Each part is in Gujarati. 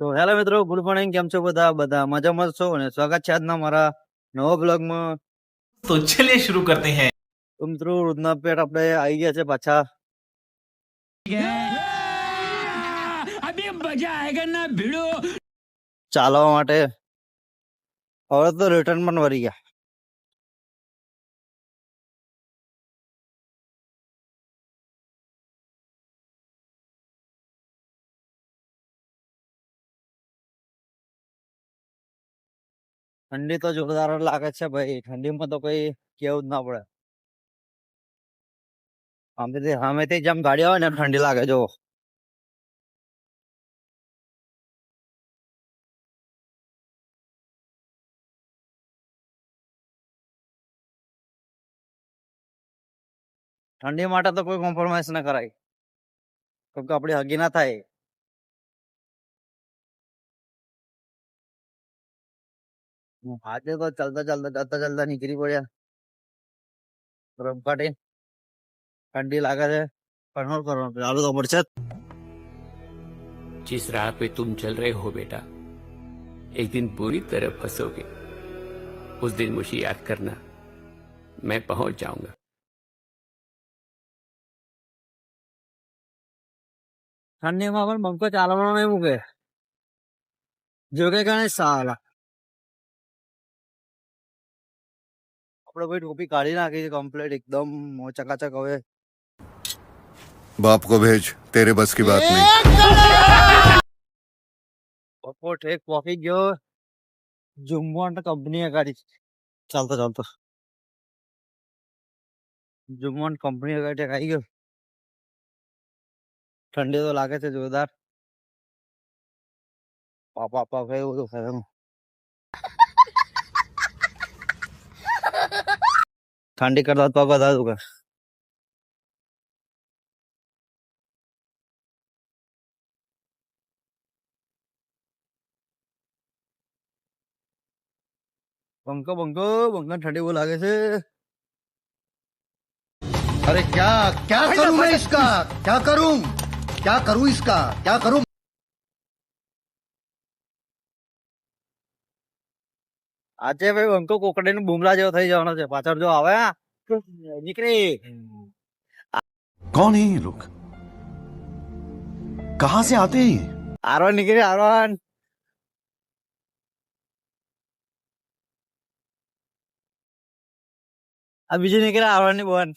તો હેલો મિત્રો ગુડ મોર્નિંગ. કેમ છો બધા? બધા મજામાં છો? અને સ્વાગત છે આજના મારા નવા બ્લોગમાં. તો ચલીએ શરૂ કરતે હૈ. તો મિત્રો રોજના પેટ આપણે આવી ગયા છે પાછા. અભી મજા આયેગા ના ભીડો. ચાલવા માટે. હવે તો રિટર્ન પણ વરી ગયા. ઠંડી તો જોરદાર લાગે છે ભાઈ, ઠંડીમાં તો કોઈ કેવું જ ના પડે. આમથી સામેથી જેમ ગાડી આવે ને ઠંડી લાગે જો ઠંડી માટે તો કોઈ કોમ્પ્રોમાઇઝ ના કરાય. કેમ કે આપડી હગી ના થાય. આજે તો ચાલતા ચાલતા ચાલતા ચાલતા નીકળી પડ્યા રમ કાઢી ઠંડી લાગે છે પણ શું કરવાનું ચાલુ તો પડશે જ. जिस राह पे तुम चल रहे हो बेटा एक दिन बुरी तरह फंसोगे उस दिन मुझे याद करना मैं पहुंच जाऊंगा ઠંડીમાં પણ બંકો ચાલવાનો નહીં મૂકે જોકે કારણે સાલા આપણે ભાઈ ટોપી કાઢી નાખી છે કમ્પ્લીટ એકદમ ચકાચક હવે बाप को भेज तेरे बस की बात नहीं બપોર ઠેક પહોંચી ગયો જુમ્મોન કંપની ગાડી ચાલતો ચાલતો જુમ્મોન કંપની ગાડી આવી ગયો ઠંડી તો લાગે છે જોરદાર પાપા પાપા એવું બધું ખાય ठंडी कर दाद पापा दाद होगा बंको बंको बंका ठंडी बोल आगे से अरे क्या क्या करूँ मैं इसका? क्या करूँ? क्या करूँ इसका? क्या करूँ? આજે ભાઈ બંકો કોકડી નું બુમરા જેવો થઈ જવાનો છે પાછળ જો આવે આ, નીકળી कौन है ये लोग कहां से आते हैं ये? આરવાન નીકળી આરવાન આ બીજી નીકળે આરવાન ની બોન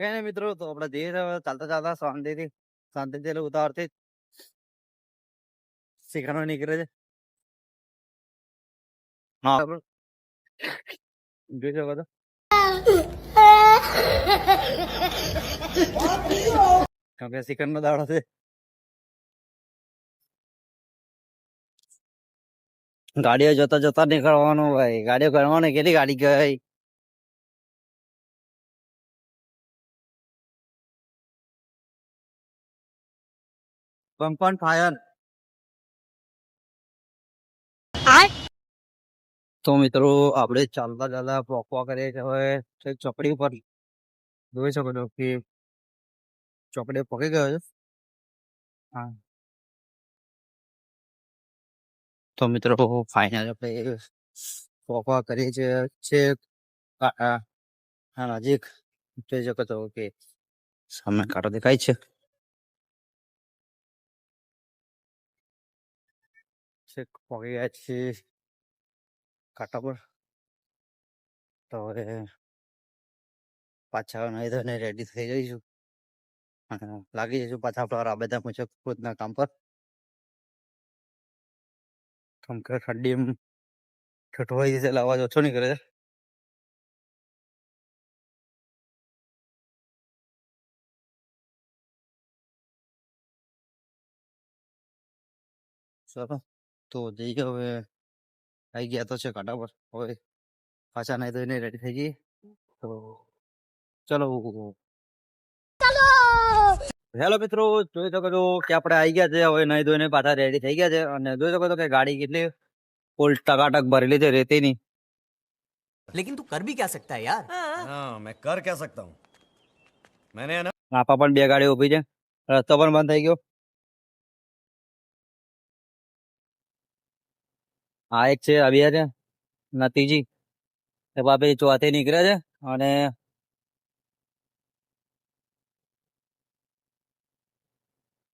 કઈ નઈ મિત્રો તો આપડે જઈએ છીએ હવે ચાલતા ચાલતા શાંતિથી શાંતિથી એટલે ઉતાવળથી શીખવાનો નીકળે છે હા. જોઈ શકો છો કેમ કે સિકન નો દાડો છે ગાડીઓ જતા જતા નીકળવાનું ભાઈ ગાડીઓ કરવાની કેટલી ગાડી ગઈ પંપન ફાયર તો મિત્રો આપણે ચાલતા ચાલતા પોકવા કરીએ છીએ હવે. ચોકડી ઉપર જોઈ શકો છો કે ચોકડી પકી ગયો છે. હા. તો મિત્રો ફાઇનલ આપણે પોકવા કરીએ છીએ. નજીક. જોઈ શકો છો કે સામે કાંટો દેખાય છે. છીએ કાંટા પર તો હવે પાછા નહીં ધોઈને રેડી થઈ જઈશું અને લાગી જઈશું પાછા આપણા રાબેતા મુજબ ખુદના કામ પર કેમ કે ઠંડી ઠઠવાઈ જશે એટલે અવાજ ઓછો નીકળે છે ચલો તો જઈ ગયો હવે આવી ગયા તો છે કાંટા પર હવે પાછા નહીં તો એને રેડી થઈ ગઈ તો ચલો હેલો મિત્રો જોઈ શકો છો કે આપણે આવી ગયા છે હવે નહીં ધોઈને પાછા રેડી થઈ ગયા છે અને જોઈ શકો છો કે ગાડી કેટલી ફૂલ ટકાટક ભરેલી છે રેતી રેતીની લેકિન તું કર ભી ક્યા સકતા યાર હા મેં કર ક્યા સકતા હું મેને આપા પણ બે ગાડી ઊભી છે રસ્તો પણ બંધ થઈ ગયો આ એક છે અભિયા છે નતીજી એ બાપે ચોથે નીકળે છે, અને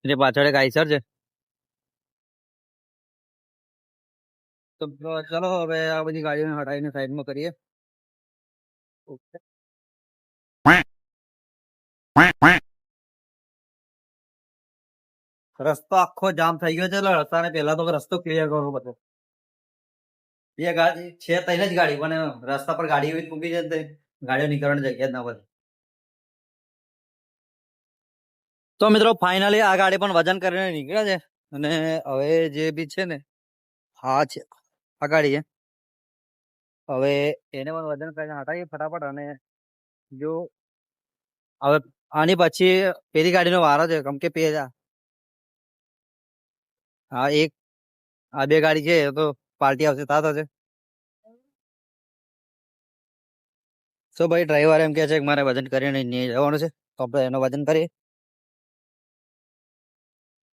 એની પાછળ એક આઈસર છે. તો ચલો હવે આ બધી ગાડીઓને હટાવીને સાઈડમાં કરીએ. ઓકે. રસ્તો આખો જામ થઈ ગયો છે, એટલે રસ્તાને પહેલા તો રસ્તો ક્લિયર કરવો પડે બે ગાડી છે ત્રણ જ ગાડી, પણ રસ્તા પર ગાડી એવી મૂકી ને ગાડીઓ નીકળવાની જગ્યા ના પડે તો મિત્રો ફાઇનલી આ ગાડી પણ વજન કરીને નીકળ્યા છે. અને હવે જે બી છે ને, હા છે, આ ગાડી છે. હવે એને પણ વજન કરીને હટાવીએ ફટાફટ અને જો, હવે આની પછી પેલી ગાડીનો વારો છે, કેમ કે પેલા, હા, એક, આ બે ગાડી છે તો પાર્ટી આવશે તા થશે સો ભાઈ ડ્રાઈવર એમ કે છે કે મારે વજન કરીને જવાનું છે, તો આપણે એનું વજન કરીએ.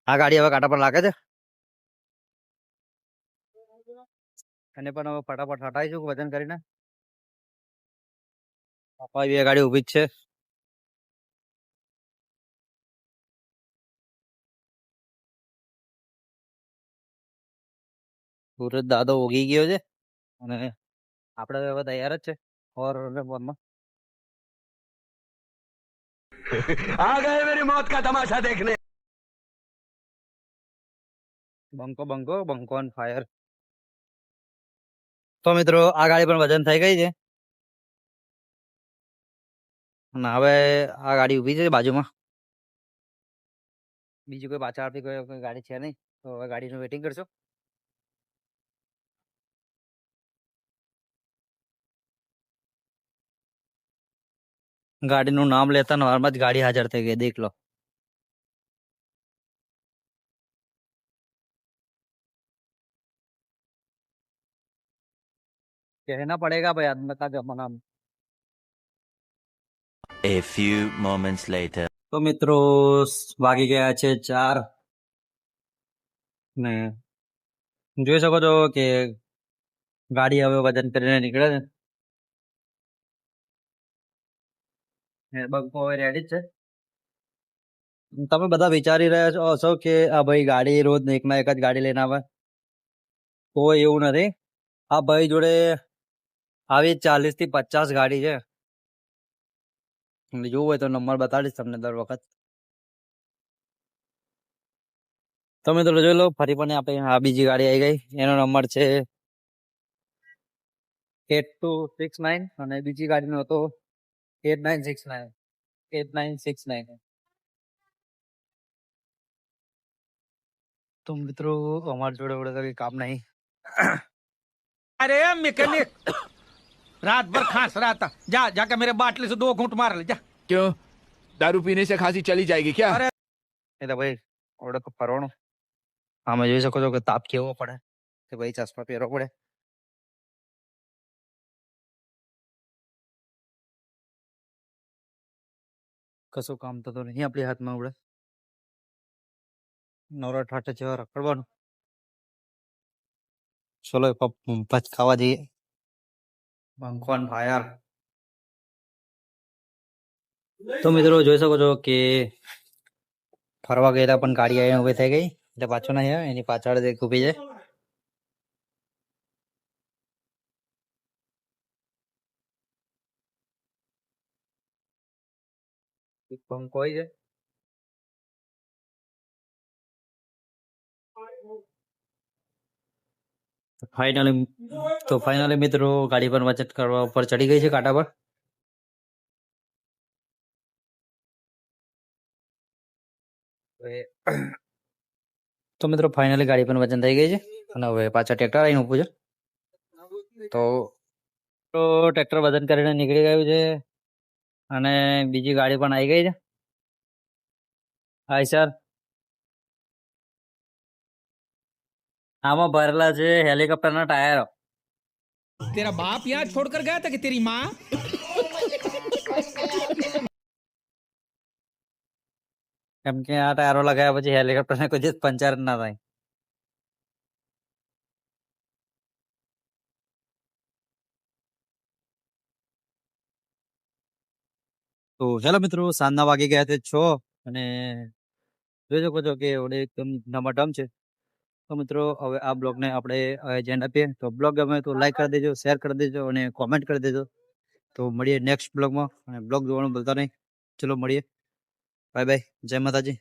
આ ગાડી હવે કાંટા પર લાગે છે. અને પણ હવે ફટાફટ હટાવીશું વજન કરીને. પાપા એ ગાડી ઊભી જ છે. સુરત દાદો ઉગી ગયો છે અને આપણે હવે તૈયાર જ છે. ઓર વનમાં આ ગયે મેરી મોત કા તમાશા દેખને. બંકો બંકો બંકો ઓન ફાયર તો મિત્રો આ ગાડી પણ વજન થઈ ગઈ છે. અને હવે આ ગાડી ઊભી છે બાજુમાં. બીજું કોઈ પાછળ કોઈ ગાડી છે નહીં. તો હવે ગાડીનું વેટિંગ કરશો. ગાડીનું નામ લેતા વારમાં જ ગાડી હાજર થઈ ગઈ દેખ લો. કહેના પડેગા ભાઈ આદમી કા જમાના A few moments later. તો મિત્રો વાગી ગયા છે ચાર. ને જોઈ શકો છો કે ગાડી હવે વજન કરીને નીકળે છે. તમે બધા વિચારી રહ્યા છો કે, આ ભાઈ ગાડી રોજ એક ના એક જ ગાડી લઈને આવે? કોઈ એવું નથી. આ ભાઈ જોડે આવી ચાલીસથી પચાસ ગાડી છે. જોવું હોય તો નંબર બતાડીશ તમને દર વખત. તમે તો જોઈ લો, ફરી પણ આપણે આ બીજી ગાડી આવી ગઈ. એનો નંબર છે એટ ટુ સિક્સ નાઇન અને બીજી ગાડીનો હતો eight nine six nine eight nine six nine તો મિત્રો અમારી જોડે વડે તો કઈ કામ નહીં अरे मैकेनिक रात भर खांस रहा था जा जाके मेरे बाटली से दो घूंट मार ले जा क्यों दारू पीने से खांसी चली जाएगी क्या अरे એ તો ભાઈ ઓર્ડર તો ફરવાનું આમે જોઈ શકો છો કે તાપ કેવો પડે કે ભાઈ ચશ્મા પહેરવો પડે કશું કામ તો નહીં આપણી હાથમાં ઉડે નવરા ઠાઠે જેવા રખડવાનું ચલો પચ ખાવા જઈએ. ભંખવાન ફાયર તો મિત્રો જોઈ શકો છો કે ફરવા ગયેલા પણ ગાડી આવીને ઊભી થઈ ગઈ એટલે પાછો નહીં આવે એની પાછળ જ એક ઊભી છે. એક પંખ હોય છે ફાઇનલી તો ફાઇનલી મિત્રો ગાડી પર બચત કરવા ઉપર ચડી ગઈ છે કાંટા પર. તો મિત્રો ફાઇનલી ગાડી પણ વજન થઈ ગઈ છે અને હવે પાછા ટ્રેક્ટર આવીને ઊભું છે. તો તો ટ્રેક્ટર વજન કરીને નીકળી ગયું છે. અને બીજી ગાડી પણ આવી ગઈ છે. હાય સર આમાં ભરેલા છે હેલિકોપ્ટરના ટાયરો. તેરા બાપ યહાં છોડ કર ગયા તા કે તેરી માં? કેમ કે આ ટાયરો લગાયા પછી હેલિકોપ્ટર ને કોઈ જ પંચર ના થાય. તો હેલો મિત્રો, સાંજના વાગી ગયા છે છ અને જોઈ શકો છો કે ઓડે એકદમ નમટમ છે. તો મિત્રો, હવે આ બ્લોગને આપણે એજેન્ડ આપીએ. તો બ્લોગ ગમે તો લાઈક કરી દેજો શેર કરી દેજો અને કોમેન્ટ કરી દેજો. તો મળીએ નેક્સ્ટ બ્લોગમાં અને બ્લોગ જોવાનું ભૂલતા નહીં. ચલો મળીએ. બાય બાય જય માતાજી.